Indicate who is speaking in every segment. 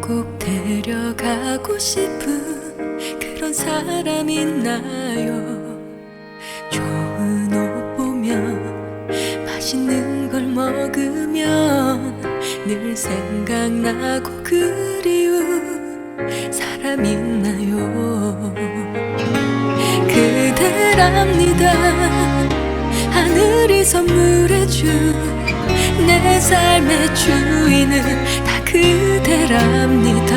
Speaker 1: 꼭 데려가고 싶은 그런 사람 있나요? 좋은 옷 보면 맛있는 걸 먹으면 늘 생각나고 그리운 사람 있나요? 그대랍니다 하늘이 선물해준 내 삶의 주인은 다 그대랍니다.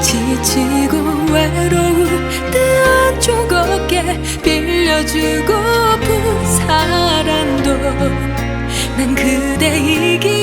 Speaker 1: 지치고 외로운 뜨한쪽 어깨 빌려주고픈 사람도 난 그대이기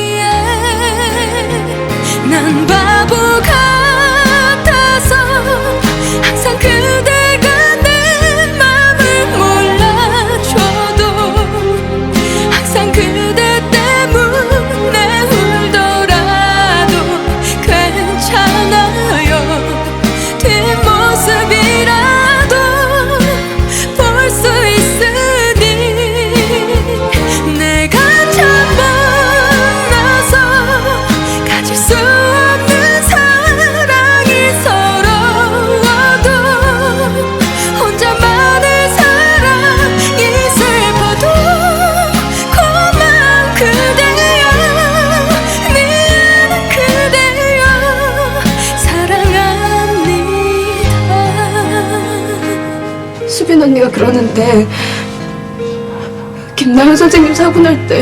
Speaker 2: 수빈 언니가 그러는데 김나연 선생님 사고 날 때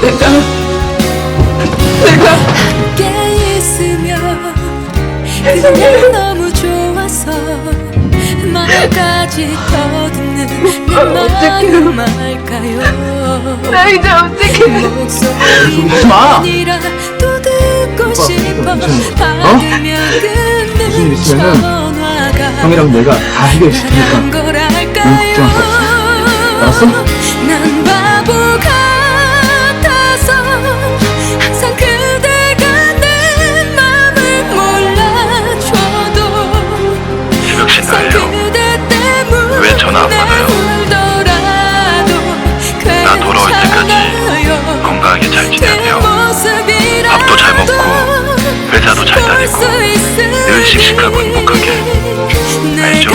Speaker 2: 내가 내가
Speaker 1: 함께 있으면 그냥 너무 좋아서 말까지 내 말까요
Speaker 2: 나 이제
Speaker 1: 또 듣고 싶어 받으면
Speaker 3: 무슨 일 있으면은 형이랑 내가 다 해결시키니까.
Speaker 1: 잘한 거랄까요
Speaker 3: 알았어?
Speaker 4: 회사도 잘 다니고 늘 씩씩하고 행복하게 알죠?